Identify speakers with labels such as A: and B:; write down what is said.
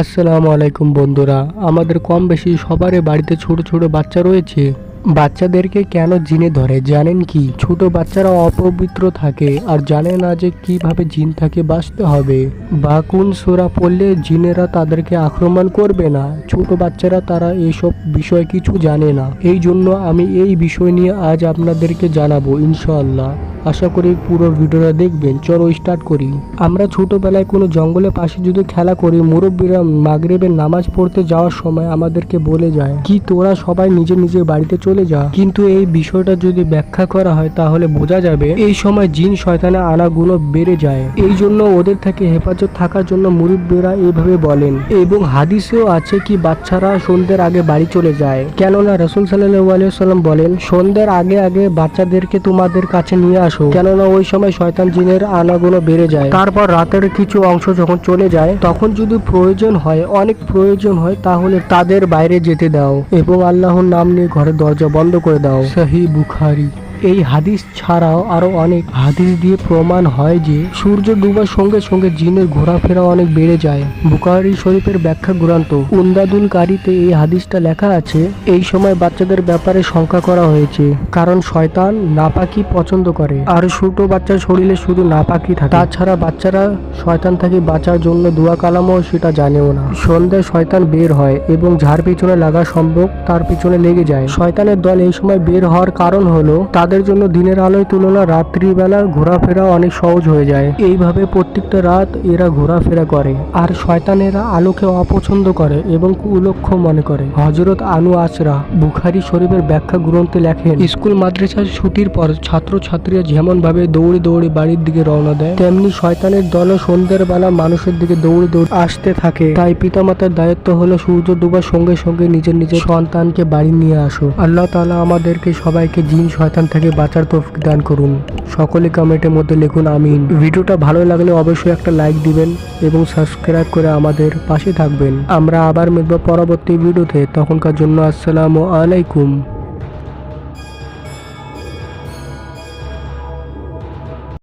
A: আসসালামু আলাইকুম বন্ধুরা। আমাদের কম বেশি সবারই বাড়িতে ছোট ছোট বাচ্চা রয়েছে। বাচ্চাদেরকে কেন জিনে ধরে জানেন কি? ছোট বাচ্চারা অপবিত্র থাকে আর জানে না যে কীভাবে জিন থাকে বাঁচতে হবে। বা কোন সোরা পড়লে জিনেরা তাদেরকে আক্রমণ করবে না। ছোট বাচ্চারা তারা এইসব বিষয় কিছু জানে না। এই জন্য আমি এই বিষয় নিয়ে আজ আপনাদেরকে জানাব, ইনশাআল্লাহ। আশা করি পুরো ভিডিওটা দেখবেন। চলো স্টার্ট করি। আমরা ছোটবেলায় কোনো জঙ্গলের পাশে যদি খেলা করি, মুরব্বীরা মাগরেবের নামাজ পড়তে যাওয়ার সময় আমাদেরকে বলে যায়, কি তোরা সবাই নিজে নিজে বাড়িতে চলে যা? কিন্তু এই বিষয়টা যদি ব্যাখ্যা করা হয়, তাহলে বোঝা যাবে এই সময় জিন শয়তানে আনাগুলো বেড়ে যায়। এই জন্য ওদের থেকে হেফাজত থাকার জন্য মুরব্বীরা এইভাবে বলেন। এবং হাদিসেও আছে কি বাচ্চারা সন্ধ্যের আগে বাড়ি চলে যায়। কেননা রসুল সাল্লাহ সাল্লাম বলেন, সন্ধ্যের আগে আগে বাচ্চাদেরকে তোমাদের কাছে নিয়ে আসো। কেননা ওই সময় শয়তান জিনের আনাগুলো বেড়ে যায়। তারপর রাতের কিছু অংশ যখন চলে যায় তখন যদি প্রয়োজন হয় অনেক প্রয়োজন হয় তাহলে তাদের বাইরে যেতে দাও এবং আল্লাহর নাম নিয়ে ঘরের দরজা বন্ধ করে দাও। সাহি বুখারি। এই হাদিস ছাড়াও আরও অনেক হাদিস দিয়ে প্রমাণ হয় যে সূর্য ডুবার সঙ্গে সঙ্গে জিনের ঘোরাফেরা অনেক বেড়ে যায়। বুকারি শরীফের ব্যাখ্যা গ্রন্থ উন্দাদুল কারিতে এই হাদিসটা লেখা আছে, এই সময় বাচ্চাদের ব্যাপারে শঙ্কা করা হয়েছে, কারণ শয়তান নাপাকি পছন্দ করে। আর ছোট বাচ্চার শরীরে শুধু নাপাকি থাকে। তাছাড়া বাচ্চারা শয়তান থেকে বাঁচার জন্য দোয়া কালামও সেটা জানেও না। সন্ধ্যায় শয়তান বের হয় এবং যার পিছনে লাগা সম্ভব তার পিছনে লেগে যায়। শয়তানের দল এই সময় বের হওয়ার কারণ হলো তাদের জন্য দিনের আলোয় তুলনা রাত্রিবেলা ঘোরাফেরা অনেক সহজ হয়ে যায়। এইভাবে প্রত্যেকটা রাত এরা ঘোরাফেরা করে। আর শয়তানেরা আলোকে অপছন্দ করে এবং কুলক্ষ মনে করে। হজরত আনু আসরা বুখারি শরীফের ব্যাখ্যা গ্রন্থে লেখেন, স্কুল, মাদ্রাসার ছুটির পর ছাত্র ছাত্রীরা যেমন ভাবে দৌড়ে দৌড়ে বাড়ির দিকে রওনা দেয়, তেমনি শয়তানের দল সন্ধ্যের বেলা মানুষের দিকে দৌড়ে দৌড়ে আসতে থাকে। তাই পিতামাতার দায়িত্ব হলো সূর্য ডুবার সঙ্গে সঙ্গে নিজের নিজের সন্তানকে বাড়ি নিয়ে আসো। আল্লাহ তাআলা আমাদেরকে সবাইকে জিন, শয়তান থেকে বাঁচার তৌফিক দান করুন। সকলে কমেন্টের মধ্যে লিখুন আমিন। ভিডিওটা ভালো লাগলে অবশ্যই একটা লাইক দিবেন এবং সাবস্ক্রাইব করে আমাদের পাশে থাকবেন। আমরা আবার মিলব পরবর্তী ভিডিওতে। তখনকার জন্য আসসালামু আলাইকুম।